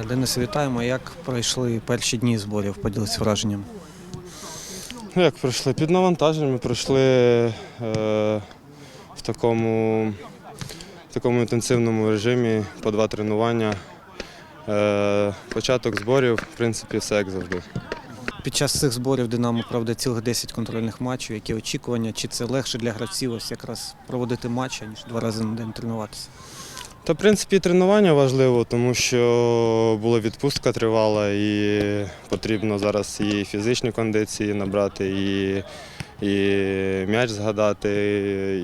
Е, Денисе, вітаємо. Як пройшли перші дні зборів? Поділися враженням. Ну, як пройшли? Під навантаженням пройшли е, в, такому, в такому інтенсивному режимі по два тренування. Е, початок зборів, в принципі, все як завжди. Під час цих зборів Динамо проведе цілих 10 контрольних матчів. Які очікування? Чи це легше для гравців ось якраз проводити матчі, ніж два рази на день тренуватися? Та, в принципі, тренування важливо, тому що була відпустка тривала і потрібно зараз і фізичні кондиції набрати, і, і м'яч згадати.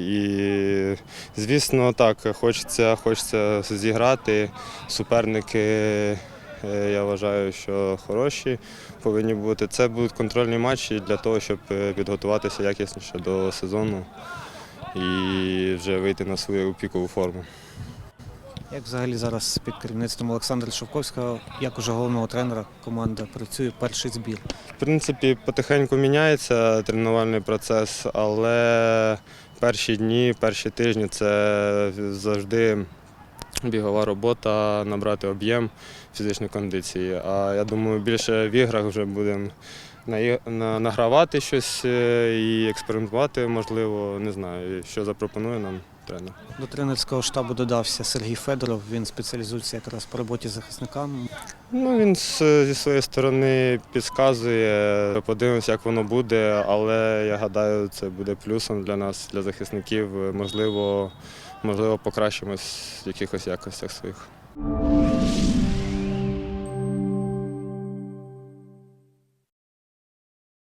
І, звісно, так, хочеться, хочеться зіграти. Суперники, е, я вважаю, що хороші повинні бути. Це будуть контрольні матчі для того, щоб е, підготуватися якісніше до сезону і вже вийти на свою пікову форму. Як взагалі зараз під керівництвом Олександра Шовковського, як уже головного тренера, команда працює перший збір? В принципі, потихеньку міняється тренувальний процес, але перші дні, перші тижні це завжди бігова робота, набрати об'єм фізичної кондиції. А я думаю, більше в іграх вже будемо награвати щось е, і експериментувати, можливо, не знаю, що запропонує нам тренер. До тренерського штабу додався Сергій Федоров. Він спеціалізується якраз по роботі з захисниками. Ну, він зі своєї сторони підказує, подивимося, як воно буде, але я гадаю, це буде плюсом для нас, для захисників. Можливо, можливо, покращимось в якихось якостях своїх.